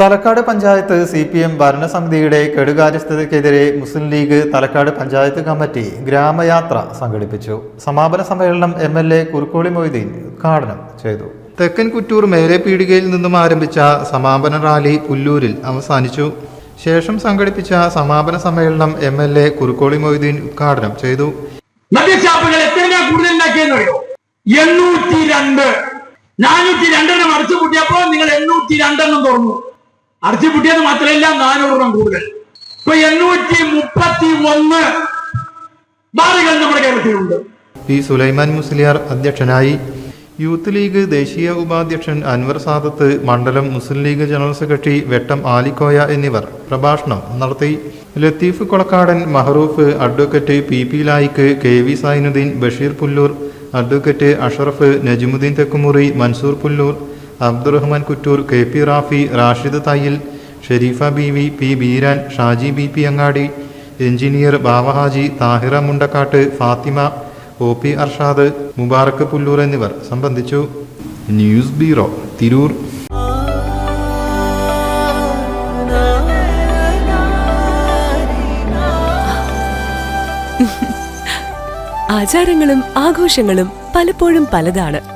Thalakkad panchayat C P M ഭരണസമിതിയുടെ കെടുകാര്യസ്ഥതയ്ക്കെതിരെ Muslim League Thalakkad panchayat committee ഗ്രാമയാത്ര സംഘടിപ്പിച്ചു. സമാപന സമ്മേളനം M L A Kurukkoli Moideen ഉദ്ഘാടനം ചെയ്തു. തെക്കൻ കുറ്റൂർ മേലെ പീടികയിൽ നിന്നും ആരംഭിച്ച സമാപന റാലി പുല്ലൂരിൽ അവസാനിച്ചു. ശേഷം സംഘടിപ്പിച്ച സമാപന സമ്മേളനം M L A Kurukkoli Moideen ഉദ്ഘാടനം ചെയ്തു. എണ്ണൂറ്റി രണ്ട്. നാനൂറ്റി രണ്ടെണ്ണം അടച്ചു കൂട്ടിയപ്പോൾ നിങ്ങൾ എണ്ണൂറ്റി രണ്ടെണ്ണം തുറന്നു. അടച്ചു പൂട്ടിയത് മാത്രമല്ല നാനൂറെണ്ണം കൂടുതൽ. ഇപ്പൊ എണ്ണൂറ്റി മുപ്പത്തി ഒന്ന് ബാറുകൾ നമ്മുടെ കേരളത്തിലുണ്ട്. പി സുലൈമാൻ മുസ്ലിയാർ അധ്യക്ഷനായി യൂത്ത് ലീഗ് ദേശീയ ഉപാധ്യക്ഷൻ അൻവർ സാദത്ത് മണ്ഡലം Muslim League general secretary Vettam Alikkoya എന്നിവർ പ്രഭാഷണം നടത്തി. Latheef Kolakkadan Mahroof advocate P P Laik K V Zainudheen Basheer Pullur advocate Ashraf Najimudheen Thekkumuri Mansoor Pullur Abdurahman Kuttoor K P Rafi Rashid Thayyil Sherifa B V P Beeran Shaji B P Angadi engineer Babahaji Thahira Mundakkatt Fathima O P Arshad Mubarak Pullur എന്നിവർ സംബന്ധിച്ചു. News bureau Tirur. ആചാരങ്ങളും ആഘോഷങ്ങളും പലപ്പോഴും പലതാണ്.